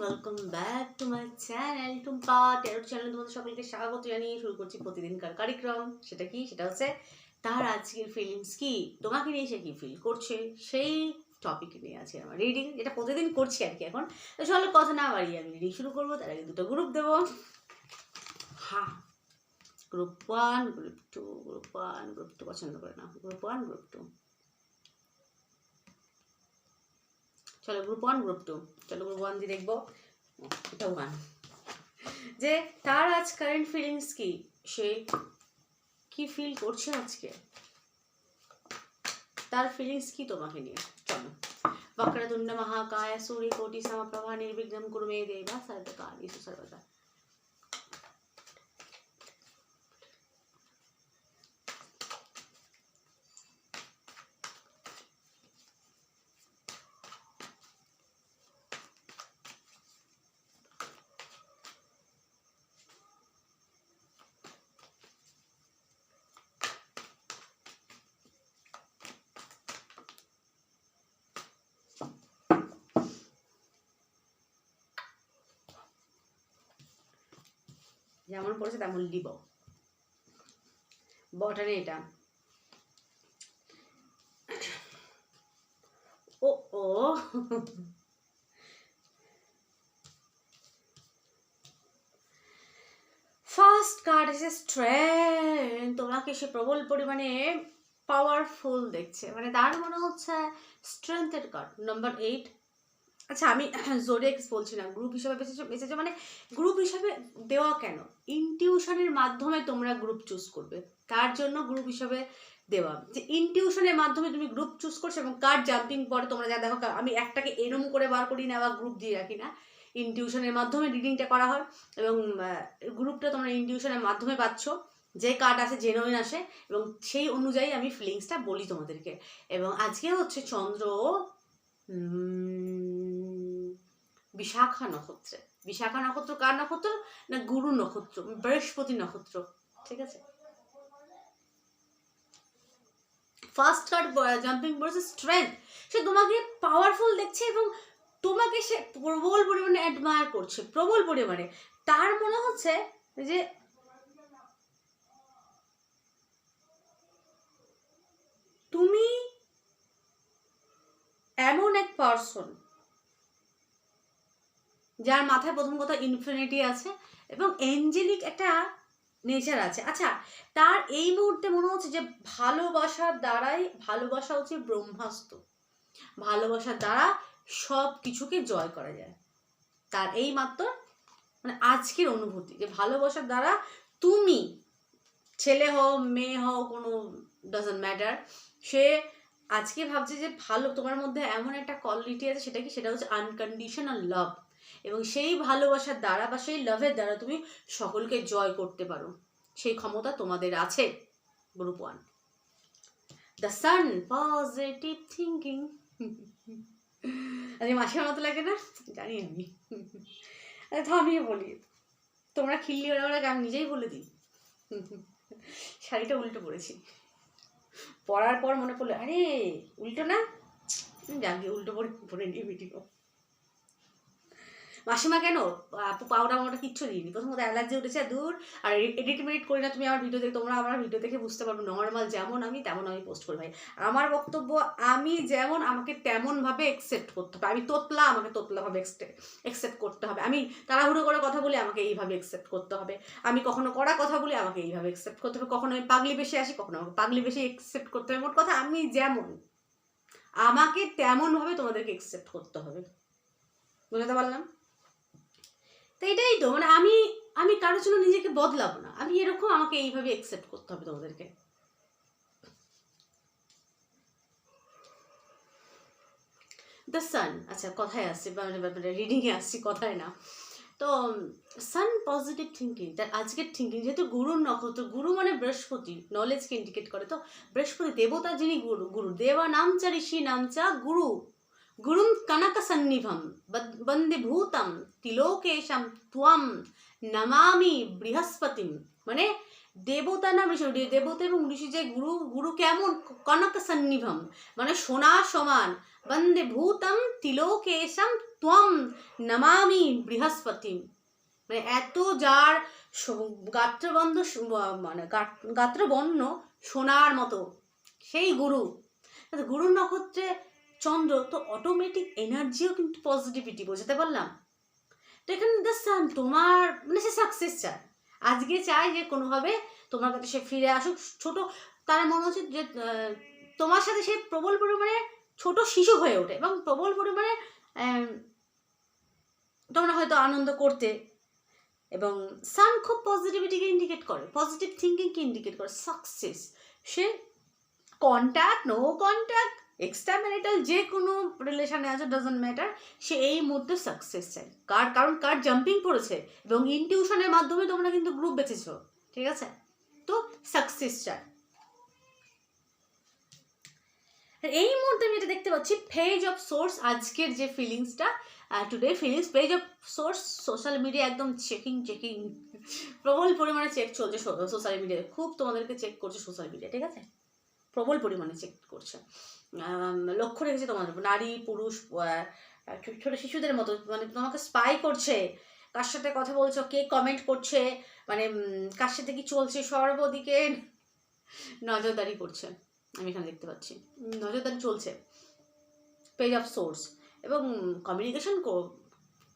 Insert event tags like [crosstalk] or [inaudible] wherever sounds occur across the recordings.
Welcome back to my channel Tumpa টেরোর channel তোমাদের সকলকে স্বাগত জানিয়ে শুরু করছি প্রতিদিনকার কার্যক্রম সেটা কি? সেটা হচ্ছে তার আজকের ফিলিংস কি? তোমাকে নিয়ে সে কি ফিল করছে? সেই টপিক নিয়ে আছে আমার রিডিং যেটা প্রতিদিন করছি আর কি এখন। তো চলো কথা না বাড়িয়ে আমি রিডিং শুরু করব, তার আগে দুটো গ্রুপ দেবো। হ্যাঁ group one group two group one group two পছন্দ করে না গ্রুপ ওয়ান গ্রুপ টু চলো গ্রুপ ওয়ান গ্রুপ টু চলো গ্রুপ ওয়ান দিয়ে দেখবো ও, এটা ওয়ান যে তার আজ কারেন্ট ফিলিংস কি সে কি ফিল করছে আজকে তার ফিলিংস কি তোমাকে নিয়ে চলো वक्रतुंड महाकाय सूर्यकोटि समप्रभा निर्विघ्नं कुरु मे देवा सर्वकार्येषु सर्वदा যেমন পড়েছে তেমন লিব। বটারে এটা। ও ও। ফার্স্ট কার্ড এসে স্ট্রেন তোমাকে সে প্রবল পরিমাণে পাওয়ারফুল দেখছে? মানে তার মনে হচ্ছে স্ট্রেংথের কার্ড নাম্বার এইট আচ্ছা আমি জোরেক্স বলছি না গ্রুপ হিসাবে বেঁচেছো বেঁচেছো মানে গ্রুপ হিসাবে দেওয়া কেন? ইনটিউশনের মাধ্যমে তোমরা গ্রুপ চুজ করবে। তার জন্য গ্রুপ হিসাবে দেওয়া? যে ইনটিউশনের মাধ্যমে তুমি গ্রুপ চুজ করছ এবং কার্ড জাম্পিং পরে তোমরা যা দেখো, আমি একটাকে এরম করে বার করি না বা গ্রুপ দিয়ে রাখি না। ইনটিউশনের মাধ্যমে রিডিংটা করা হয় এবং গ্রুপটা তোমরা ইনটিউশনের মাধ্যমে পাচ্ছ। যে কার্ড আছে জেনুইন আসে এবং সেই অনুযায়ী আমি ফিলিংসটা বলি তোমাদেরকে। এবং আজকে হচ্ছে চন্দ্র বিশাখা নক্ষত্রে। বিশাখা নক্ষত্র কার নক্ষত্র? না গুরু নক্ষত্র, বৃহস্পতি নক্ষত্র, ঠিক আছে? ফার্স্ট কার্ড জাম্পিং বলেছে স্ট্রেংথ সে তোমাকে পাওয়ারফুল দেখছে এবং তোমাকে সে প্রবল পরিমাণে অ্যাডমায়ার করছে, প্রবল পরিমাণে। তার মনে হচ্ছে যে তুমি এমন এক পার্সন যার মাথায় প্রথম কথা ইনফিনিটি আছে এবং এঞ্জেলিক একটা নেচার আছে। আচ্ছা তার এই মুহূর্তে মনে হচ্ছে যে ভালোবাসার দ্বারাই, ভালোবাসা হচ্ছে ব্রহ্মাস্ত্র। ভালোবাসার দ্বারা সব কিছুকে জয় করা যায়। তার এই মাত্র মানে আজকের অনুভূতি যে ভালোবাসার দ্বারা তুমি ছেলে হও, মেয়ে হও, কোনো ডাজন্ট ম্যাটার সে আজকে ভাবছে যে ভালো, তোমার মধ্যে এমন একটা কোয়ালিটি আছে সেটা কি? সেটা হচ্ছে আনকন্ডিশনাল লাভ এবং সেই ভালোবাসার দ্বারা বা সেই লাভের দ্বারা তুমি সকলকে জয় করতে পারো। সেই ক্ষমতা তোমাদের আছে। Group one the sun positive thinking আরে মাসের মতো লাগে না? জানি আমি। থামিয়ে বলি। তোমরা খিল্লি ওরা ওরা আমি নিজেই বলে দিই শাড়িটা উল্টো পড়েছি। পরার পর মনে পড়ল, আরে উল্টো না? যাকে উল্টো পরে পরে নিয়ে ভিডিও মাসিমা কেন? আপু পাউডার মোটা কিচ্ছু দিইনি। প্রথমত অ্যালার্জি উঠেছে, দূর। আর এডিট মেডিট করি না তুমি আমার ভিডিও দেখে, তোমরা আমার ভিডিও দেখে বুঝতে পারবে নর্মাল যেমন আমি, তেমন আমি পোস্ট করি ভাই। আমার বক্তব্য, আমি যেমন আমাকে তেমনভাবে একসেপ্ট করতে হবে। আমি তোতলা, আমাকে তোতলাভাবে একসেপ্ট করতে হবে। আমি তাড়াহুড়ো করে কথা বলি, আমাকে এইভাবে একসেপ্ট করতে হবে। আমি কখনো করা কথা বলি, আমাকে এইভাবে একসেপ্ট করতে হবে। কখনো আমি পাগলি বেশি আসি, কখনো আমাকে পাগলি বেশি একসেপ্ট করতে হবে। মোট কথা, আমি যেমন, আমাকে তেমনভাবে তোমাদেরকে একসেপ্ট করতে হবে। বুঝতে পারলাম? তো এটাই তো মানে আমি আমি কারোর জন্য নিজেকে বদলাবো না। আমি এরকম আমাকে এইভাবে অ্যাকসেপ্ট করতে হবে তোমাদেরকে। দ্য সান আচ্ছা কথায় আসছি রিডিংয়ে আসছি, কথায় না। তো সান পজিটিভ থিঙ্কিং তার আজকের থিঙ্কিং যেহেতু গুরুর নক্ষত্র, গুরু মানে বৃহস্পতি নলেজকে ইন্ডিকেট করে। তো বৃহস্পতি দেবতা যিনি গুরু গুরু দেবা নামচা, ঋষি নামচা, গুরু। কনক সন্নিভম বন্দে ভূতম তিলোকেশম ত্বম নমামি বৃহস্পতিম মানে দেবতা নাম ঋষি দেবতা এবং ঋষি যে গুরু গুরু কেমন কনক সন্নিভম মানে সোনা সমান বন্দে ভূতম তিলোকেশম ত্বম নমামি বৃহস্পতি মানে এত যার গাত্রবন্ধ মানে গাত- গাত্রবর্ণ সোনার মতো সেই গুরু। গুরু নক্ষত্রে চন্দ্র, তো অটোমেটিক এনার্জিও কিন্তু পজিটিভিটি বোঝাতে পারলাম। তো এখানে দ্য সান তোমার মানে সে সাকসেস চায়। আজকে চায় যে কোনোভাবে তোমার কাছে সে ফিরে আসুক। ছোট, তার মনে হচ্ছে যে তোমার সাথে সে প্রবল পরিমাণে ছোট শিশু হয়ে ওঠে এবং প্রবল পরিমাণে তোমরা হয়তো আনন্দ করতে এবং সান খুব পজিটিভিটিকে ইন্ডিকেট করে। পজিটিভ থিঙ্কিংকে ইন্ডিকেট করে। সাকসেস সে contact no contact extra marital যে কোনো রিলেশনে আছে ডাজন্ট ম্যাটার সে এই মুহূর্তে সাকসেস চায়। কার, কারণ কার জাম্পিং পড়েছে এবং ইনটিউশনের মাধ্যমে তোমরা কিন্তু গ্রুপ বেঁচেছো ঠিক আছে? তো সাকসেস আর এই মুহূর্তে আমি যেটা দেখতে পাচ্ছি পেজ অফ সোর্স আজকের যে ফিলিংসটা today feelings page of swords social media একদম চেকিং চেকিং প্রবল পরিমাণে চেক চলছে সোশ্যাল মিডিয়াতে খুব তোমাদেরকে চেক করছে সোশ্যাল মিডিয়া ঠিক আছে? প্রবল পরিমাণে চেক করছে। লক্ষ্য রেখেছে তোমাদের উপর। নারী, পুরুষ ছোট শিশুদের মতো। মানে তোমাকে স্পাই করছে। কার সাথে কথা বলছো? কে কমেন্ট করছে? মানে কার সাথে কি চলছে? সর্বদিকে নজরদারি করছে। আমি এখানে দেখতে পাচ্ছি। নজরদারি চলছে। পেজ অফ সোর্স এবং কমিউনিকেশন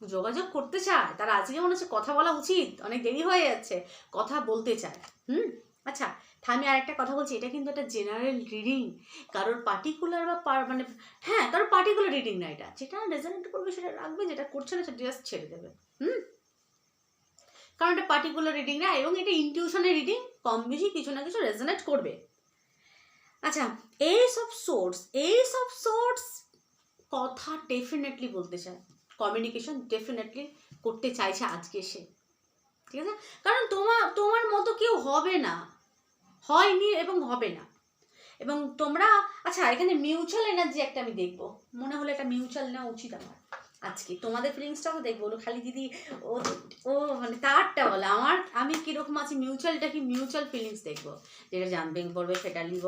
যোগাযোগ করতে চায়। তার আজকে মনে হচ্ছে কথা বলা উচিত। অনেক দেরি হয়ে যাচ্ছে। কথা বলতে চায়। হুম? আচ্ছা আমি আরেকটা কথা বলছি, এটা কিন্তু একটা জেনারেল রিডিং কারোর পার্টিকুলার বা মানে হ্যাঁ কারোর পার্টিকুলার রিডিং না এটা। যেটা রেজনেট করবে, সেটা রাখবে, যেটা করছে না, সেটা জাস্ট ছেড়ে দেবে, হুম? কারণ এটা পার্টিকুলার রিডিং না, এবং এটা ইনটিউশনের রিডিং কম বেশি কিছু না কিছু রেজনেট করবে। আচ্ছা এই সব সোর্স এই সব সোর্স কথা ডেফিনেটলি বলতে চায় কমিউনিকেশন ডেফিনেটলি করতে চাইছে আজকে সে, ঠিক আছে? কারণ তোমার তোমার মতো কেউ হবে না। হয়নি এবং হবে না। এবং তোমরা আচ্ছা এখানে মিউচুয়াল এনার্জি একটা আমি দেখব। মনে হলো এটা মিউচুয়াল নেওয়া উচিত আমার। আজকে তোমাদের ফিলিংসটাও দেখব। ওগুলো খালি দিদি, ও ও মানে তারটা বলে। আমার, আমি কীরকম আছি? মিউচুয়ালটা কি মিউচুয়াল ফিলিংস দেখব? যেটা জাম্পিং পড়বে সেটা নিব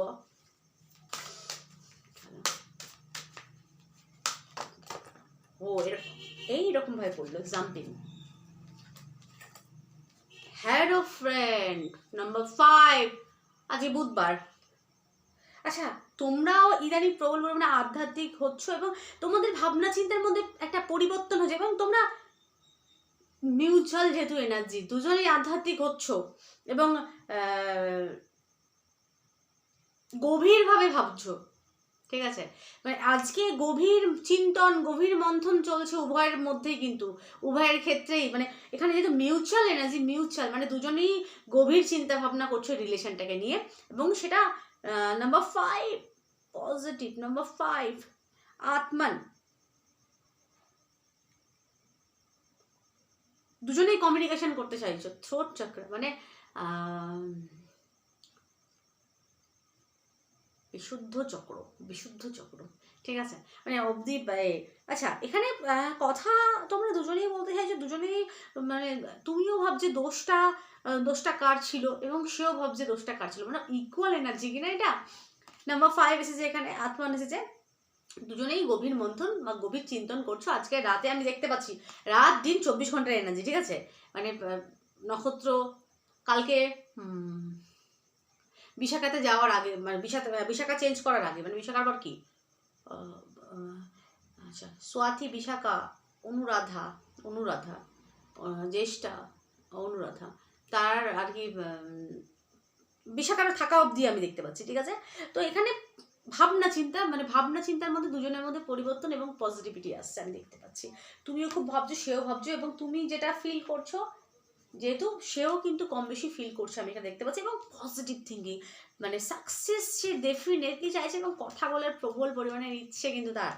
ও, এরকম এইরকম ভাবে পড়ল jumping hello friend number five আজকে বুধবার। আচ্ছা তোমরাও ইদানিং প্রবল পরিমাণে আধ্যাত্মিক হচ্ছ এবং তোমাদের ভাবনা চিন্তার মধ্যে একটা পরিবর্তন হচ্ছে এবং তোমরা মিউচুয়াল যেহেতু এনার্জি দুজনেই আধ্যাত্মিক হচ্ছ এবং গভীরভাবে ভাবছ। ঠিক আছে? মানে আজকে গভীর চিন্তন, গভীর মন্থন চলছে উভয়ের মধ্যেই কিন্তু। উভয়ের ক্ষেত্রেই মানে এখানে যেহেতু মিউচুয়াল এনার্জি মিউচুয়াল মানে দুজনেই গভীর চিন্তা ভাবনা করছে রিলেশনটাকে নিয়ে। এবং সেটা number five positive number five আত্মান। দুজনেই কমিউনিকেশন করতে চাইছো থ্রোট চক্র মানে আম, বিশুদ্ধ চক্র বিশুদ্ধ চক্র, ঠিক আছে? মানে অবধি আচ্ছা এখানে কথা তোমরা দুজনেই বলতে চাইছো, দুজনেই মানে তুমিও ভাবছে দোষটা দোষটা কার ছিল এবং সেও ভাবছে দোষটা কার ছিল? মানে ইকুয়াল এনার্জি কিনা এটা? নাম্বার ফাইভ এসেছে এখানে, আত্মান এসেছে। দুজনেই গভীর মন্থন বা গভীর চিন্তন করছ। আজকে রাতে আমি দেখতে পাচ্ছি, রাত, দিন, চব্বিশ ঘণ্টার এনার্জি ঠিক আছে? মানে নক্ষত্র, কালকে বিশাখাতে যাওয়ার আগে মানে বিশাখা বিশাখা চেঞ্জ করার আগে মানে বিশাখার পর কি? আচ্ছা স্বাতি বিশাখা অনুরাধা অনুরাধা জ্যেষ্ঠা অনুরাধা তার আর কি উম, বিশাখার থাকা অবধি আমি দেখতে পাচ্ছি ঠিক আছে? তো এখানে ভাবনা চিন্তা মানে ভাবনা চিন্তার মধ্যে দুজনের মধ্যে পরিবর্তন এবং পজিটিভিটি আসছে আমি দেখতে পাচ্ছি। তুমিও খুব ভাবছ সেও ভাবছ এবং তুমি যেটা ফিল করছ যেহেতু সেও কিন্তু কম বেশি ফিল করছে, আমি এটা দেখতে পাচ্ছি, এবং পজিটিভ থিঙ্কিং মানে সাকসেস সে ডেফিনেটলি চাইছে এবং কথা বলার প্রবল পরিমাণে ইচ্ছে কিন্তু তার।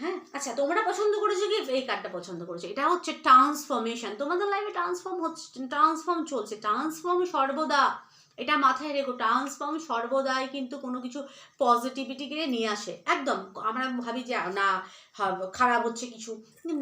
হ্যাঁ আচ্ছা তোমরা পছন্দ করেছ কি? এই কার্ডটা পছন্দ করেছ। এটা হচ্ছে ট্রান্সফরমেশন তোমাদের লাইফে ট্রান্সফর্ম হচ্ছে ট্রান্সফর্ম চলছে। ট্রান্সফর্ম সর্বদা। এটা মাথায় রেখো, ট্রান্সফর্ম সর্বদাই কিন্তু কোনো কিছু পজিটিভিটিকে নিয়ে আসে। একদম, আমরা ভাবি যে, না খারাপ হচ্ছে কিছু।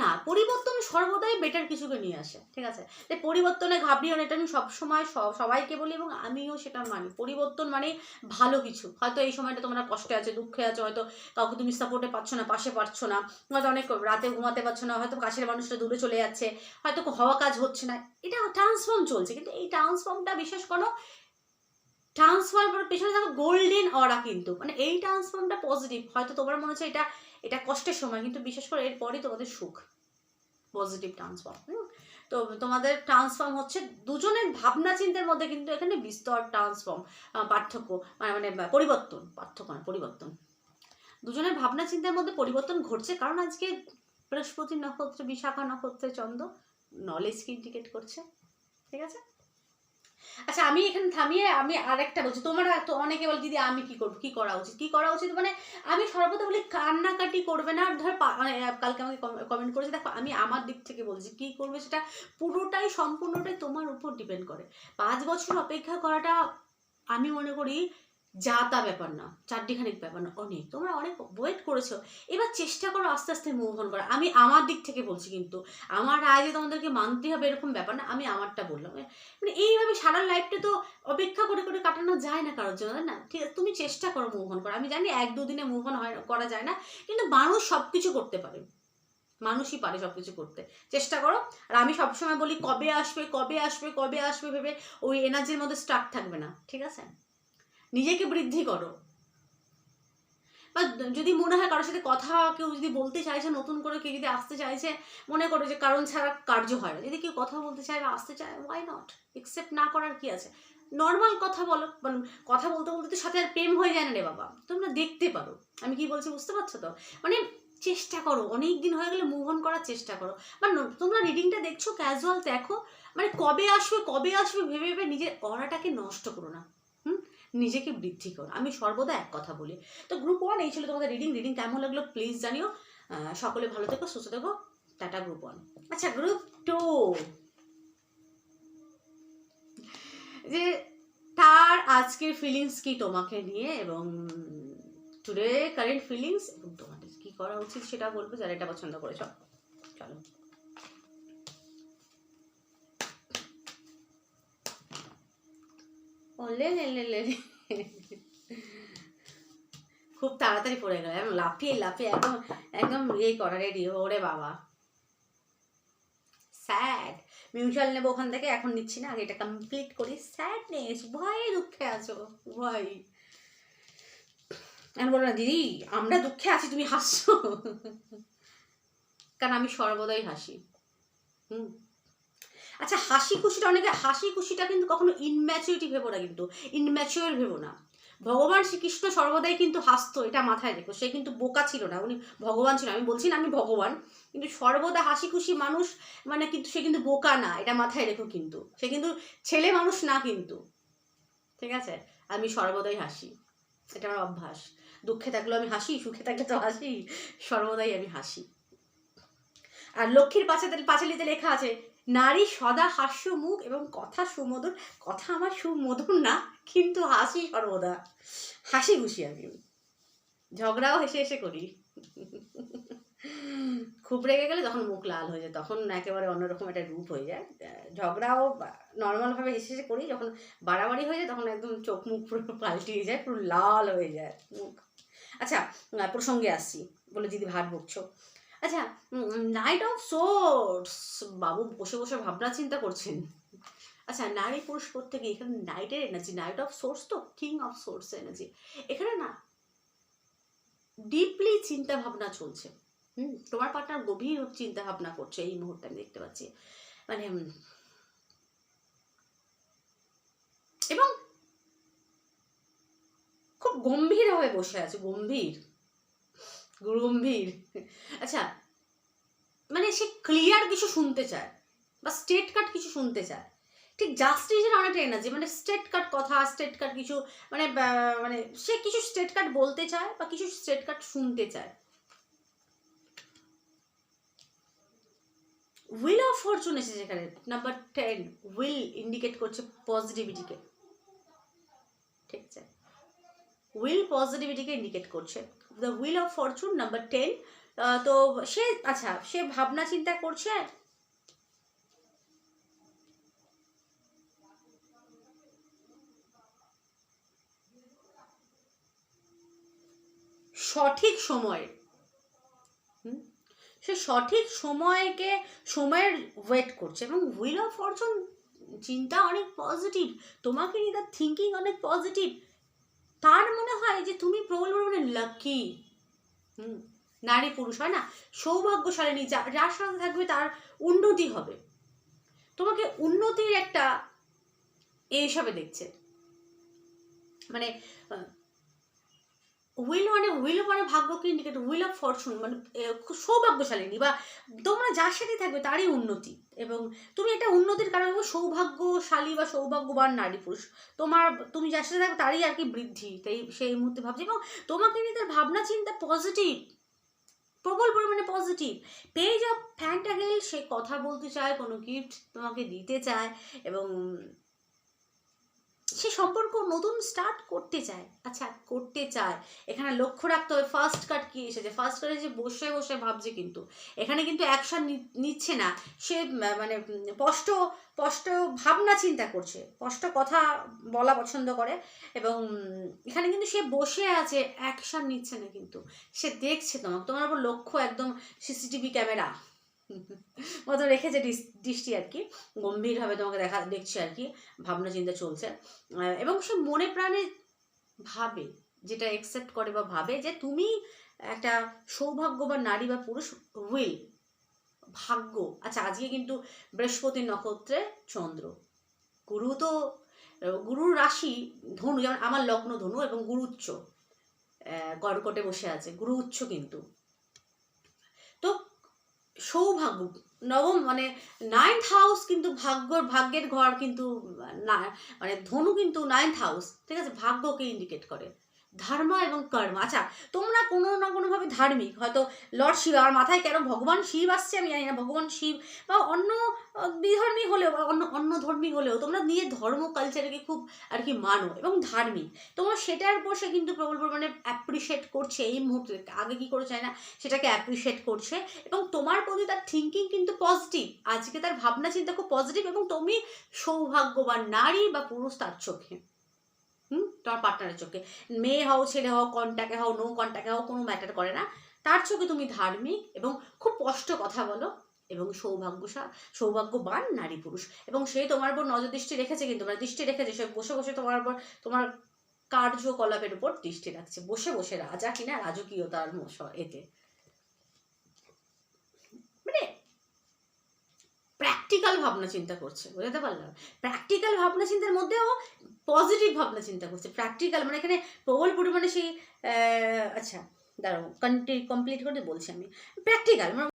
না, পরিবর্তন সর্বদাই বেটার কিছুকে নিয়ে আসে, ঠিক আছে? তাই পরিবর্তনে ঘাবড়িও না, এটা আমি সবসময় সবাইকে বলি এবং আমিও সেটা মানি। পরিবর্তন মানে ভালো কিছু। হয়তো এই সময়টা তোমরা কষ্টে আছে, দুঃখে আছে, হয়তো কাউকে তুমি সাপোর্টে পাচ্ছ না, পাশে পাচ্ছ না, হয়তো অনেক রাতে ঘুমাতে পারছ না, হয়তো কাছের মানুষটা দূরে চলে যাচ্ছে, হয়তো হওয়া কাজ হচ্ছে না। এটা ট্রান্সফর্ম চলছে, কিন্তু এই ট্রান্সফর্মটা বিশেষ করো ট্রান্সফর্মের পেছনে থাকা গোল্ডেন অরা কিন্তু। মানে এই ট্রান্সফর্মটা পজিটিভ হয়তো তোমার মনে হচ্ছে এটা এটা কষ্টের সময়, কিন্তু বিশেষ করে এরপরই তোমাদের সুখ। পজিটিভ ট্রান্সফর্ম তো তোমাদের ট্রান্সফর্ম হচ্ছে দুজনের ভাবনা চিন্তার মধ্যে কিন্তু এখানে বিস্তর ট্রান্সফর্ম পার্থক্য মানে মানে পরিবর্তন, পার্থক্য না, পরিবর্তন। দুজনের ভাবনা চিন্তার মধ্যে পরিবর্তন ঘটছে কারণ আজকে বৃহস্পতি নক্ষত্র, বিশাখা নক্ষত্রের চন্দ্র নলেজকে ইন্ডিকেট করছে। ঠিক আছে? আচ্ছা আমি এখানে থামিয়ে আমি আর একটা বলছি। তোমরা তো অনেকে বল, দিদি, আমি কি করব? কি করা উচিত? কি করা উচিত? মানে আমি সর্বদা বলি, কান্নাকাটি করবে না। ধর মানে কালকে আমাকে কমেন্ট করেছে, দেখো, আমি আমার দিক থেকে বলছি, কি করবে সেটা পুরোটাই, সম্পূর্ণটাই তোমার উপর ডিপেন্ড করে। পাঁচ বছর অপেক্ষা করাটা আমি মনে করি যা তা ব্যাপার না চারটিখানিক ব্যাপার না, অনেক। তোমরা অনেক ওয়েট করেছ। এবার চেষ্টা করো আস্তে আস্তে মুভ অন করা আমি আমার দিক থেকে বলছি কিন্তু, আমার রায় যে তোমাদেরকে মানতে হবে এরকম ব্যাপার না, আমি আমারটা বললাম। মানে এইভাবে সারা লাইফটা তো অপেক্ষা করে করে কাটানো যায় না কারোর জন্য না? ঠিক আছে, তুমি চেষ্টা করো মুভ অন করা আমি জানি এক দুদিনে মুভ অন হয়, করা যায় না, কিন্তু মানুষ সব কিছু করতে পারে। মানুষই পারে সব কিছু করতে। চেষ্টা করো। আর আমি সবসময় বলি, কবে আসবে কবে আসবে কবে আসবে ভেবে ওই এনার্জির মধ্যে স্টার্ট থাকবে না, ঠিক আছে? নিজেকে বৃদ্ধি করো। বা যদি মনে হয় কারোর সাথে কথা কেউ যদি বলতে চাইছে, নতুন করে কেউ যদি আসতে চাইছে, মনে করো যে কারণ ছাড়া কার্য হয় না। যদি কেউ কথা বলতে চায় বা আসতে চায় ওয়াই নট একসেপ্ট না করার কি আছে? নর্মাল কথা বলো মানে কথা বলতে বলতে তো সাথে আর প্রেম হয়ে যায় না রে বাবা। তোমরা দেখতে পারো। আমি কি বলছি বুঝতে পারছ তো? মানে চেষ্টা করো। অনেক দিন হয়ে গেলে মুভ অন করার চেষ্টা করো। মানে তোমরা রিডিংটা দেখছ ক্যাজুয়াল দেখো। মানে কবে আসবে কবে আসবে ভেবে ভেবে নিজের অরাটাকে নষ্ট করো না। নিজেকে বৃদ্ধি করো। আমি সর্বদা এক কথা বলি। তো গ্রুপ ওয়ান এই ছিল তোমাদের রিডিং রিডিং কেমন লাগল প্লিজ জানিও। সকলে ভালো থেকো, সুস্থ থেকো। টাটা গ্রুপ ওয়ান আচ্ছা গ্রুপ টু যে তার আজকের ফিলিংস কি তোমাকে নিয়ে এবং টুডে কারেন্ট ফিলিংস এবং তোমাদের কি করা উচিত সেটা বলব যারা এটা পছন্দ করেছ। চলো। ও, লে লে লে লে। খুব তাড়াতাড়ি পড়ে গেল একদম লাফিয়ে লাফিয়ে, একদম একদম ইয়ে করা রেডি ওরে বাবা। স্যাড মিউচুয়াল নেব ওখান থেকে, এখন নিচ্ছি না, আগে এটা কমপ্লিট করি। স্যাডনেস ভয়ে দুঃখে আছো, ভয়। আমি বলো না দিদি, আমরা দুঃখে আছি, তুমি হাসছো? কারণ আমি সর্বদাই হাসি। হুম। আচ্ছা হাসি খুশিটা অনেকে হাসি খুশিটা কিন্তু কখনো ইনম্যাচুরিটি ভেবো না কিন্তু ইনম্যাচুয়ার ভেবো না। ভগবান শ্রীকৃষ্ণ সর্বদাই কিন্তু হাসতো, এটা মাথায় রেখো, সে কিন্তু বোকা ছিল না, উনি ভগবান ছিল আমি বলছি না আমি ভগবান, কিন্তু সর্বদা হাসি খুশি মানুষ মানে কিন্তু সে কিন্তু বোকা না, এটা মাথায় রেখো কিন্তু, সে কিন্তু ছেলে মানুষ না কিন্তু। ঠিক আছে? আমি সর্বদাই হাসি, এটা আমার অভ্যাস। দুঃখে থাকলেও আমি হাসি, সুখে থাকলে তো হাসি, সর্বদাই আমি হাসি। আর লক্ষ্মীর পাঁচাতে পাঁচালিতে লেখা আছে নারী সদা হাস্য মুখ এবং কথা সুমধুর, কথা আমার সুমধুর না, কিন্তু হাসি সর্বদা। হাসি খুশি আমি। ঝগড়াও হেসে হেসে করি। খুব রেগে গেলে তখন মুখ লাল হয়ে যায়, তখন একেবারে অন্যরকম একটা রূপ হয়ে যায়। ঝগড়াও নর্মালভাবে হেসে হেসে করি, যখন বাড়াবাড়ি হয়ে যায় তখন একদম চোখ মুখ পুরো [laughs] পাল্টিয়ে যায়, পুরো লাল হয়ে যায় মুখ। আচ্ছা প্রসঙ্গে আসছি, বলে দিদি ভাত বকছো। আচ্ছা নাইট অফ সোর্স বাবু বসে বসে ভাবনা চিন্তা করছেন। আচ্ছা নারী পুরুষ প্রত্যেকে এখানে নাইটের এনার্জি নাইট অফ সোর্স তো কিং অফ সোর্স এনার্জি এখানে না ডিপলি চিন্তা ভাবনা চলছে। হুম, তোমার পার্টনার গভীর চিন্তা ভাবনা করছে এই মুহূর্তে, আমি দেখতে পাচ্ছি। মানে এবং খুব গম্ভীর হয়ে বসে আছে, গম্ভীর। গম্ভীর আচ্ছা মানে সে ক্লিয়ার কিছু শুনতে চায় বা স্টেট কাট কিছু শুনতে চায়। ঠিক জাস্টিসের অনেকটা এনার্জি মানে স্টেট কাট কথা স্টেট কাট কিছু মানে মানে সে কিছু স্টেট কাট বলতে চায় বা কিছু স্টেট কাট শুনতে চায়। উইল অফ ফরচুন এসেছে এখানে নাম্বার টেন উইল ইন্ডিকেট করছে পজিটিভিটিকে ঠিক আছে? উইল পজিটিভিটিকে ইন্ডিকেট করছে the wheel of fortune number ten তো সে আচ্ছা সে ভাবনা চিন্তা করছে আর সঠিক সময়ে? সে সঠিক সময়কে, সময়ের ওয়েট করছে এবং হুইল অফ ফরচুন চিন্তা অনেক পজিটিভ তোমাকে নিয়ে তার থিঙ্কিং অনেক পজিটিভ তার মনে হয় যে তুমি প্রবল মানে লাকি হুম, নারী পুরুষ, হয় না? সৌভাগ্যশালী যা- যার সাথে থাকবে তার উন্নতি হবে। তোমাকে উন্নতির একটা এ হিসাবে দেখছে। মানে হুইল মানে উইল মানে ভাগ্যকে ইন্ডিকেট উইল অফ ফরচুন মানে খুব সৌভাগ্যশালিনী বা তোমরা যার সাথে থাকবে তারই উন্নতি। এবং তুমি এটা উন্নতির কারণে এবং সৌভাগ্যশালী বা সৌভাগ্যবান নারী পুরুষ। তোমার, তুমি যার সাথে থাকবে তারই আর কি বৃদ্ধি তাই সেই মুহূর্তে ভাবছি। এবং তোমাকে নিয়ে তার ভাবনা চিন্তা পজিটিভ প্রবল পরিমাণে পজিটিভ পেজ অফ ফ্যান্টাগেল সে কথা বলতে চায়, কোনো গিফট তোমাকে দিতে চায়। এবং সে সম্পর্ক নতুন স্টার্ট করতে চায়। আচ্ছা করতে চায়। এখানে লক্ষ্য রাখতে হবে ফার্স্ট কার্ড কি এসেছে? ফার্স্ট কার্ডে যে বসে বসে ভাবছে কিন্তু। এখানে কিন্তু অ্যাকশন নিচ্ছে না। সে মানে স্পষ্ট স্পষ্ট ভাবনা চিন্তা করছে। স্পষ্ট কথা বলা পছন্দ করে এবং এখানে কিন্তু সে বসে আছে অ্যাকশন নিচ্ছে না কিন্তু। সে দেখছে তোমাকে, তোমার উপর লক্ষ্য একদম সিসিটিভি ক্যামেরা [laughs] মতো রেখেছে দৃষ্টি আর কি। গম্ভীরভাবে তোমাকে দেখা, দেখছে আর কি। ভাবনা চিন্তা চলছে। এবং সে মনে প্রাণে ভাবে, যেটা একসেপ্ট করে বা ভাবে যে তুমি একটা সৌভাগ্য বা নারী বা পুরুষ উইল ভাগ্য। আচ্ছা আজকে কিন্তু বৃহস্পতি নক্ষত্রে চন্দ্র। গুরু তো, গুরুর রাশি ধনু, যেমন আমার লগ্ন ধনু এবং গুরু উচ্চ। কর্কটে বসে আছে। গুরু উচ্চ কিন্তু। সৌভাগ্য, নবম মানে নাইন্থ হাউস কিন্তু ভাগ্যর ভাগ্যের ঘর কিন্তু, না মানে ধনু কিন্তু নাইন্থ হাউস ঠিক আছে? ভাগ্যকে ইন্ডিকেট করে। ধর্ম এবং কর্ম। আচ্ছা তোমরা কোনো না কোনোভাবে ধার্মিক, হয়তো লর্ড শিব, আমার মাথায় কেন ভগবান শিব আসছে আমি জানি না, ভগবান শিব বা অন্য বিধর্মী হলেও বা অন্য অন্য ধর্মী হলেও তোমরা নিয়ে ধর্ম কালচারকে খুব আর কি মানো এবং ধার্মিক। তোমরা সেটার বসে কিন্তু প্রবল পরিমাণে অ্যাপ্রিসিয়েট করছে এই মুহূর্তে। আগে কি করে চায় না, সেটাকে অ্যাপ্রিসিয়েট করছে এবং তোমার প্রতি তার থিঙ্কিং কিন্তু পজিটিভ আজকে তার ভাবনা চিন্তা খুব পজিটিভ এবং তুমি সৌভাগ্যবান নারী বা পুরুষ তার চোখে। হুম? তোমার পার্টনারের চোখে। মেয়ে হও, ছেলে হও কন্ট্যাক্টে হও নো কন্ট্যাক্টে হও, কোনো ম্যাটার করে না। তার চোখে তুমি ধার্মিক এবং খুব স্পষ্ট কথা বলো এবং সৌভাগ্যশা সৌভাগ্যবান নারী পুরুষ। এবং সে তোমার উপর নজর দৃষ্টি রেখেছে কিন্তু মানে দৃষ্টি রেখেছে, সে বসে বসে তোমার উপর, তোমার কার্যকলাপের উপর দৃষ্টি রাখছে। বসে বসে রাজা কিনা, রাজকীয়তার এতে মানে প্র্যাকটিক্যাল ভাবনা চিন্তা করছে, বুঝতে পারলাম? প্র্যাকটিক্যাল ভাবনা চিন্তার মধ্যেও পজিটিভ ভাবনা চিন্তা করছে। প্র্যাকটিক্যাল মানে এখানে প্রবল পরিমাণে সেই আচ্ছা দাঁড়াও কমপ্লিট করে বলছি আমি। প্র্যাকটিক্যাল মানে